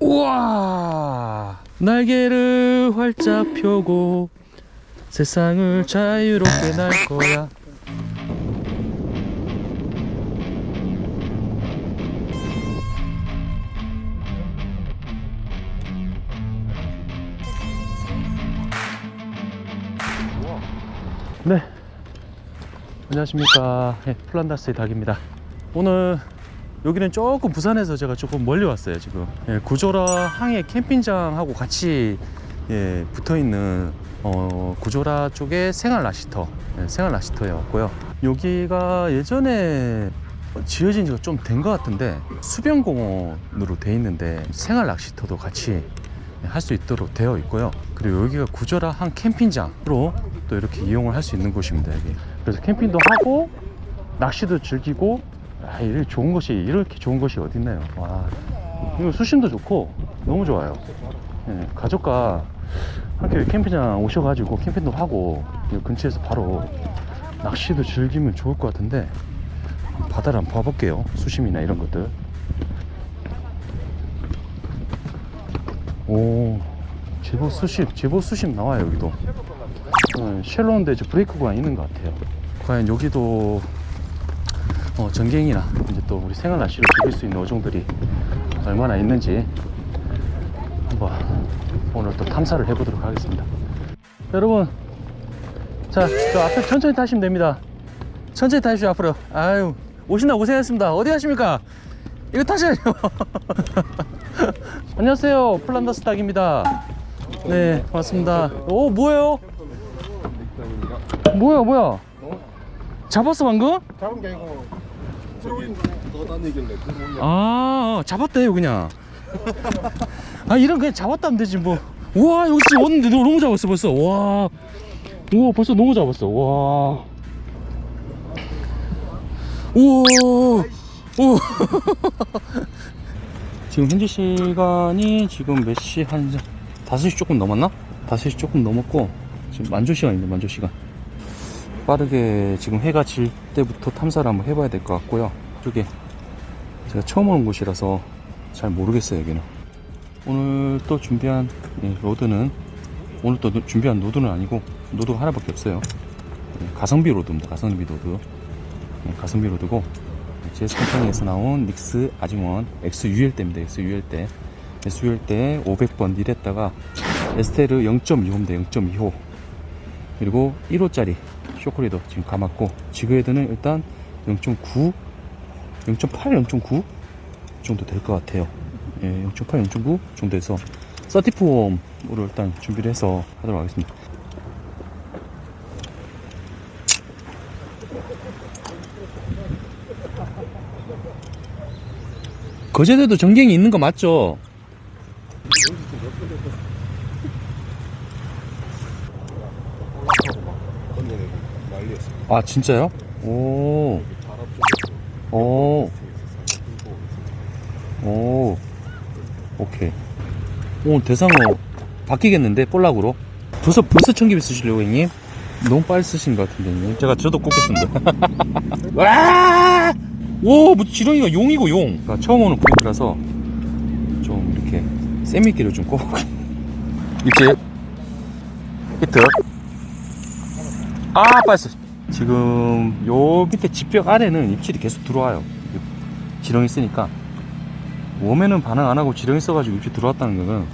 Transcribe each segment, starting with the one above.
우와! 날개를 활짝 펴고 세상을 자유롭게 날 거야. 네. 안녕하십니까. 네, 플란다스의 닭입니다. 오늘 여기는 조금 부산에서 제가 조금 멀리 왔어요 지금. 예, 구조라 항해 캠핑장하고 같이 예, 붙어있는 어, 구조라 쪽에 생활 낚시터 예, 생활 낚시터에 왔고요. 여기가 예전에 지어진 지가 좀 된 것 같은데 수변공원으로 돼 있는데 생활 낚시터도 같이 할 수 있도록 되어 있고요. 그리고 여기가 구조라 한 캠핑장으로 또 이렇게 이용을 할 수 있는 곳입니다 여기. 그래서 캠핑도 하고 낚시도 즐기고 아, 이렇게 좋은 것이 이렇게 좋은 것이 어디 있나요? 와, 이거 수심도 좋고 너무 좋아요. 예, 가족과 함께 캠핑장 오셔가지고 캠핑도 하고 이 근처에서 바로 낚시도 즐기면 좋을 것 같은데 바다를 한번 봐볼게요. 수심이나 이런 것들. 오, 제법 수심, 제법 수심 나와요 여기도. 어, 쉘로인데 저 브레이크가 있는 것 같아요. 과연 여기도 어, 전갱이나 이제 또 우리 생활 낚시로 즐길 수 있는 어종들이 얼마나 있는지 한번 오늘 또 탐사를 해보도록 하겠습니다. 여러분, 자, 저 앞에 천천히 타시면 됩니다. 천천히 타십시오, 앞으로. 아유, 오신다 고생하셨습니다. 어디 가십니까? 이거 타셔야죠. 안녕하세요. 플란다스 닭입니다. 네, 반갑습니다. 오, 뭐예요? 뭐야, 뭐야? 잡았어, 방금? 잡은 게 아니고. 저기 더 다니길래 들어오냐 아 잡았대요 그냥. 아 이런 그냥 잡았다면 되지 뭐. 우와 여기 지금 왔는데 너 너무 잡았어 벌써. 와. 우와 벌써 너무 잡았어. 와. 우와. 오 지금 현재 시간이 지금 몇 시? 한 5시 조금 넘었나? 5시 조금 넘었고 지금 만조 시간입니다 만조 시간 빠르게 지금 해가 질 때부터 탐사를 한번 해봐야 될 것 같고요. 이쪽에 제가 처음 오는 곳이라서 잘 모르겠어요, 여기는. 오늘 또 준비한 예, 로드는 오늘 또 노- 준비한 로드는 아니고 로드가 하나밖에 없어요. 예, 가성비 로드입니다. 가성비 로드. 예, 가성비 로드고 제스 컴퍼니에서 나온 닉스 아징원 XUL대입니다. XUL대. XUL대 500번 닐했다가 에스테르 0.25입니다. 0.25. 그리고 1호짜리 쇼크리더 지금 감았고 지그헤드는 일단 0.9 0.8 0.9 정도 될 것 같아요 예, 0.8 0.9 정도에서 서티폼으로 일단 준비를 해서 하도록 하겠습니다 거제도도 전갱이 있는 거 맞죠? 건너내고 난리였어 아 진짜요? 오, 오, 좀 오, 오케이. 오늘 대상어 바뀌겠는데 볼락으로? 벌써 벌써 청기비 쓰시려고 형님? 너무 빨리 쓰신 것 같은데 형님. 제가 저도 꼽겠습니다. 와! 오, 뭐 지렁이가 용이고 용. 그러니까 처음 오는 포인트라서 좀 이렇게 쌤미끼를 좀 꼽고. 입질. 히트. 아, 빠졌어. 지금 요 밑에 집벽 아래는 입질이 계속 들어와요. 지렁이 쓰니까 웜에는 반응 안 하고 지렁이 써가지고 입질 들어왔다는 거는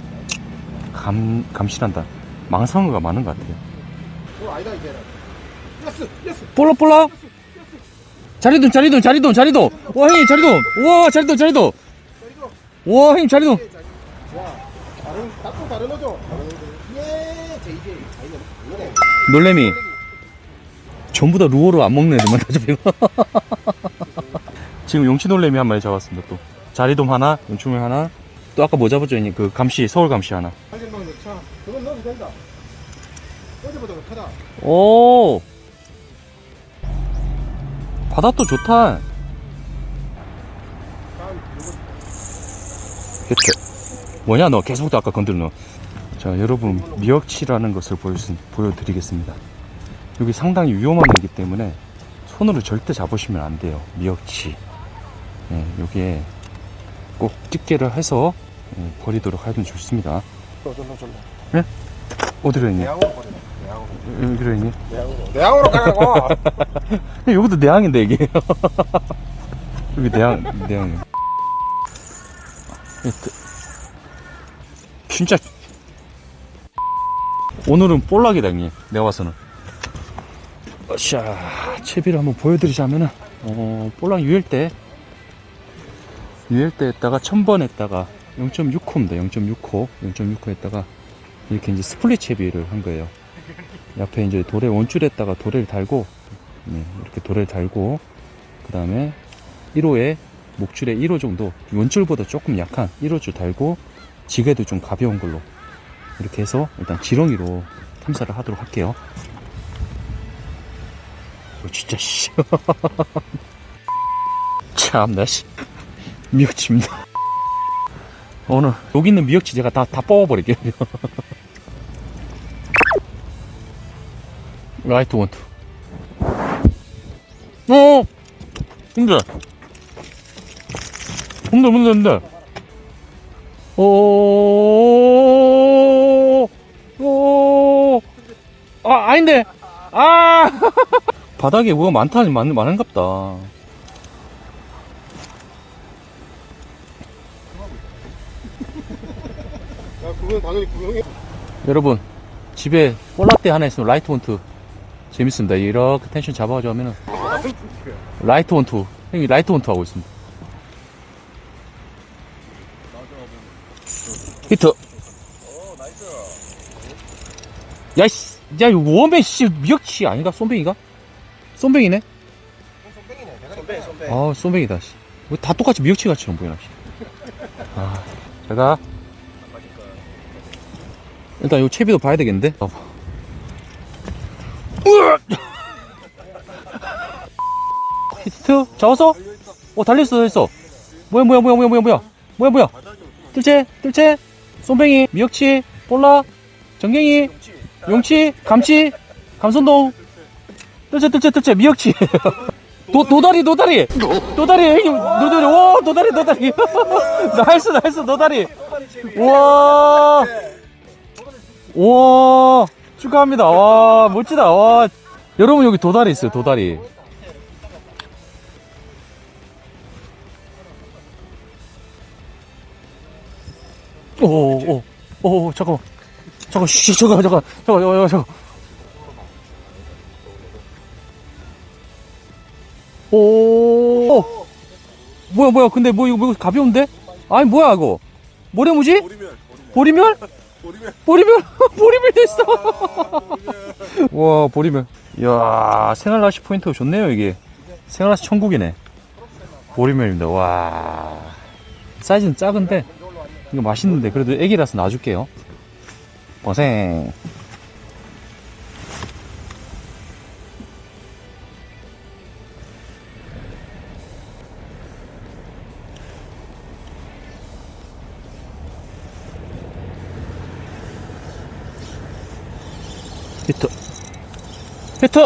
감 감실한다. 망상어가 많은 것 같아요. 볼락. 자리돔 자리돔 자리돔 자리돔. 와 형님 자리돔. 와 자리돔 자리돔. 와 형님 자리돔. 와 다른 다른 거죠 예 JJ 놀래미. 전부 다 루어로 안 먹는 애들만 다 잡히고. 지금 용치 놀래미 한 마리 잡았습니다 또. 자리돔 하나, 용충물 하나. 또 아까 뭐 잡았죠 형님? 그 감시 서울 감시 하나. 그건 넣어도 된다 어제보다 더 크다 오 바다도 좋다 히트 뭐냐 너 계속 또 아까 건들 너 자 여러분 미역치라는 것을 보여, 보여드리겠습니다 여기 상당히 위험한 애기 때문에 손으로 절대 잡으시면 안 돼요 미역치 예, 여기에 꼭 집게를 해서 음, 버리도록 하면 좋습니다. 저절로 절로. 어디로 있니? 내항으로 버려. 내항으로. 여기로 있니? 내항으로. 내항으로 가라고. 여기도 내항인데 이게 여기 내항 내항 하여튼 진짜 오늘은 볼락이다 형님 내가 봐서는 자 채비를 한번 보여드리자면은 어 볼락 유일 때 유일 때 했다가 1000번 했다가 0.6호입니다. 0.6호 0.6호 했다가 이렇게 이제 스플릿 채비를 한 거예요. 옆에 이제 도래 원줄에다가 도래를 달고 네, 이렇게 도래를 달고 그 다음에 1호에 목줄에 1호 정도 원줄보다 조금 약한 1호줄 달고 지게도 좀 가벼운 걸로 이렇게 해서 일단 지렁이로 탐사를 하도록 할게요 어, 진짜 씨. 참나 씨. 미역치입니다. 오늘 여기 있는 미역치 제가 다, 다 뽑아버릴게요. 라이트 원투. 어! 근데. 근데 근데 근데. 오, 오, 아, 아닌데, 아, 바닥에 뭐가 많다, 많, 많은갑다. 야, 그건 당연히 구형해. 여러분, 집에 볼라떼 하나 있으면 라이트 원투 재밌습니다. 이렇게 텐션 잡아가지고 하면은 라이트 원투, 형이 라이트 원투 하고 있습니다. 히트. 야, 씨, 야, 이거 원뱅 씨, 미역치 아닌가? 쏨뱅이가? 쏨뱅이네? 손뱅이네. 손뱅, 손뱅. 아, 쏨뱅이다, 씨. 왜다 똑같이 미역치 같이는 보이나, 씨. 아, 제가. 일단 요 채비도 봐야 되겠는데? 어. 으악! 히트? 잡았어? 어, 달렸어, 달렸어. 뭐야, 뭐야, 뭐야, 뭐야, 뭐야, 뭐야. 뭐야, 뭐야. 뜰채, 뜰채, 쏨뱅이, 미역치, 볼라, 정갱이, 용치, 감치, 감선동, 뜰채, 뜰채, 뜰채, 미역치. 도, 도다리, 도다리! 도다리, 도다리, 오, 도다리, 도다리. 나이스, 나이스, 도다리. 우와. 우와. 축하합니다. 와, 멋지다. 와. 여러분, 여기 도다리 있어요, 도다리. 오, 오, 오, 오, 잠깐만. 잠깐, 씨, 잠깐, 잠깐, 잠깐, 잠깐, 잠깐. 뭐야, 뭐야, 근데 뭐, 이거, 뭐, 가벼운데? 아니, 뭐야, 이거. 모래무지? 보리멸. 보리멸? 보리멸. 보리멸? 보리멸 됐어! 와, 보리멸. 이야, 생활낚시 포인트가 좋네요, 이게. 생활낚시 천국이네. 보리멸입니다, 와. 사이즈는 작은데, 이거 맛있는데, 그래도 애기라서 놔줄게요. 고생. 히트!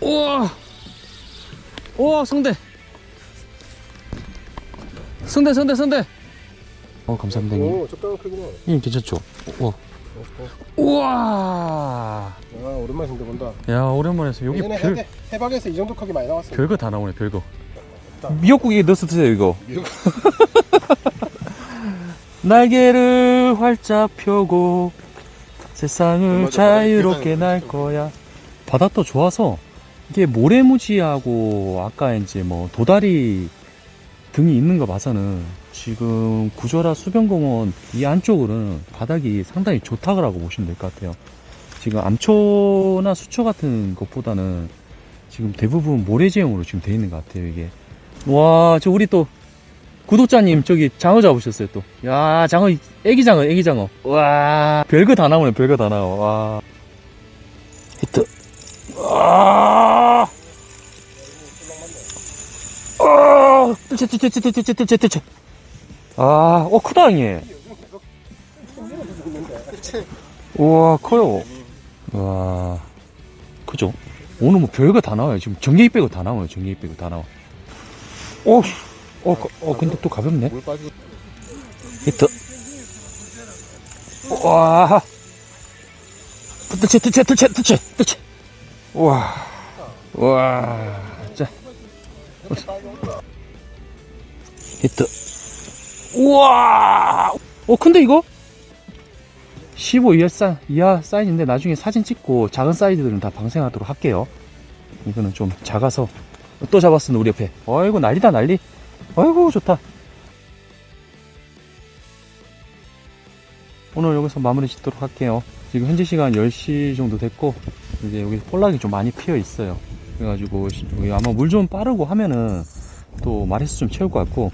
우와! 우와, 성대! 성대, 성대, 성대! 어, 감사합니다, 형님. 오, 적당한 크기네. 형님, 괜찮죠? 우와. 우와! 아, 오랜만에 성대 본다. 야, 오랜만에 해서 여기 예전에 별, 해대, 해박에서 이 정도 크기 많이 나왔어. 별거 다 나오네, 별거. 미역국 이게 넣어서 드세요, 이거. 미역- 날개를 활짝 펴고 세상을 맞아, 자유롭게. 날 거야. 바닥도 좋아서 이게 모래무지하고 아까 이제 뭐 도다리 등이 있는 거 봐서는 지금 구조라 수변공원 이 안쪽은 바닥이 상당히 좋다고 보시면 될 것 같아요. 지금 암초나 수초 같은 것보다는 지금 대부분 모래지형으로 지금 돼 있는 것 같아요, 이게. 와, 저 우리 또 구독자님 저기 장어 잡으셨어요 또. 야 장어 애기 장어 애기 장어. 와 별거 다 나오네 별거 다 나와. 와 히트. 아. 아. 뜰채 뜰채 뜰채 뜰채 뜰채 뜰채. 아, 어 크다 형님. 우와 커요. 와 크죠. 오늘 뭐 별거 다 나와요. 지금 전개입 빼고 다 나와요. 전개입 빼고 다 나와. 오, 어, 가- 어, 근데 또 가볍네. 물 빠지고. 히트. 와. 뜨채, 뜨채, 뜨채, 뜨채, 뜨채. 와. 와. 자. 히트. 우와. 어, 근데 이거? 15 이하, 사, 이하 사이즈인데 나중에 사진 찍고 작은 사이즈들은 다 방생하도록 할게요. 이거는 좀 작아서 또 잡았습니다 우리 옆에. 어이구 난리다 난리. 어이구 좋다. 오늘 여기서 마무리 짓도록 할게요. 지금 현재 시간 10시 정도 됐고, 이제 여기 폴락이 좀 많이 피어 있어요. 그래가지고, 아마 물 좀 빠르고 하면은 또 마리수 좀 채울 것 같고,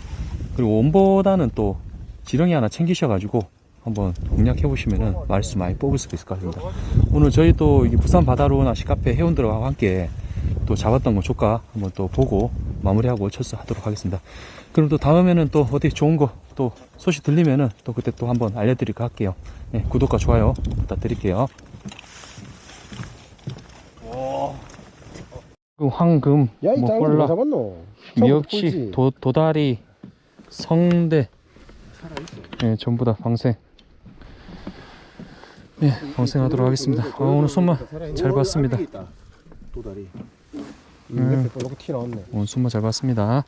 그리고 원보다는 또 지렁이 하나 챙기셔가지고 한번 공략해 보시면은 마리수 많이 뽑을 수 있을 것 같습니다. 오늘 저희 또 부산 바다로 낚시 카페 회원들과 함께 또 잡았던 거 조카 한번 또 보고 마무리하고 철수하도록 하겠습니다. 그럼 또 다음에는 또 어디 좋은 거 또 소식 들리면은 또 그때 또 한번 알려드릴까 할게요. 네, 구독과 좋아요 부탁드릴게요. 그 황금, 야, 이뭐 짱이 콜라, 뭐 잡았노? 미역치, 도, 도다리, 성대, 네, 전부 다 방생. 네, 방생하도록 하겠습니다. 아, 오늘 손맛 잘 봤습니다. 도다리. 음. 이렇게 티 나왔네. 오늘 손맛 잘 봤습니다.